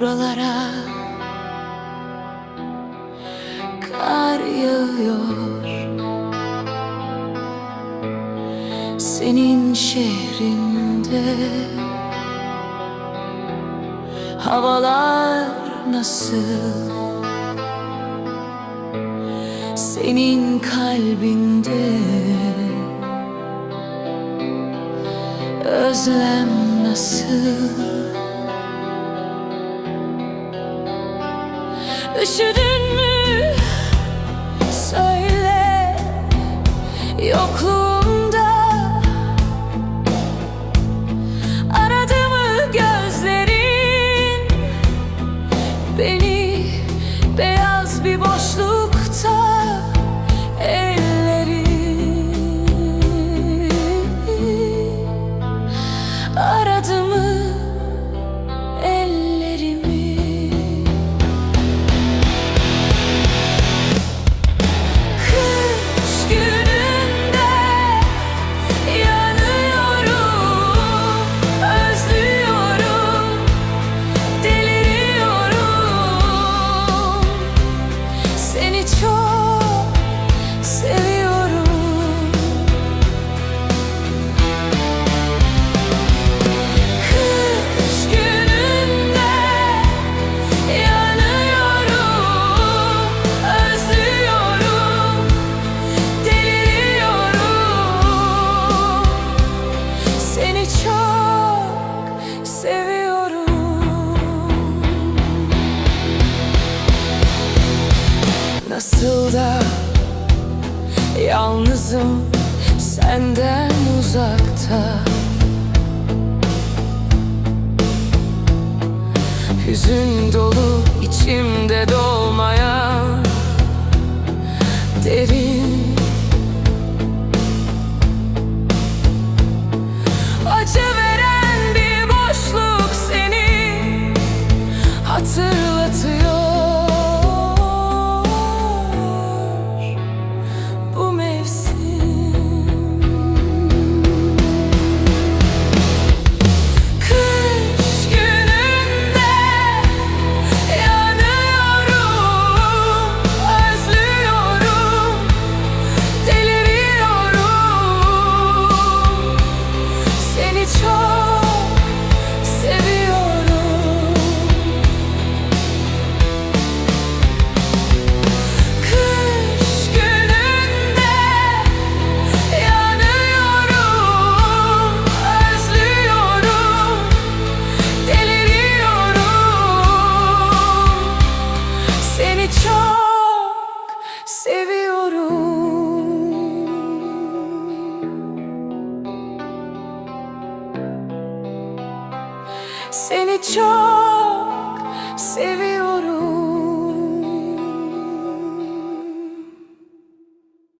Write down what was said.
buralara. Kar yağıyor. Senin şehrinde. Havalar nasıl? Senin kalbinde. Özlem nasıl Üşüdün mü? Söyle Yokluğumda Aradı mı gözlerin Beni beyaz bir boşlukta yalnızım senden uzakta. Hüzün dolu Seni çok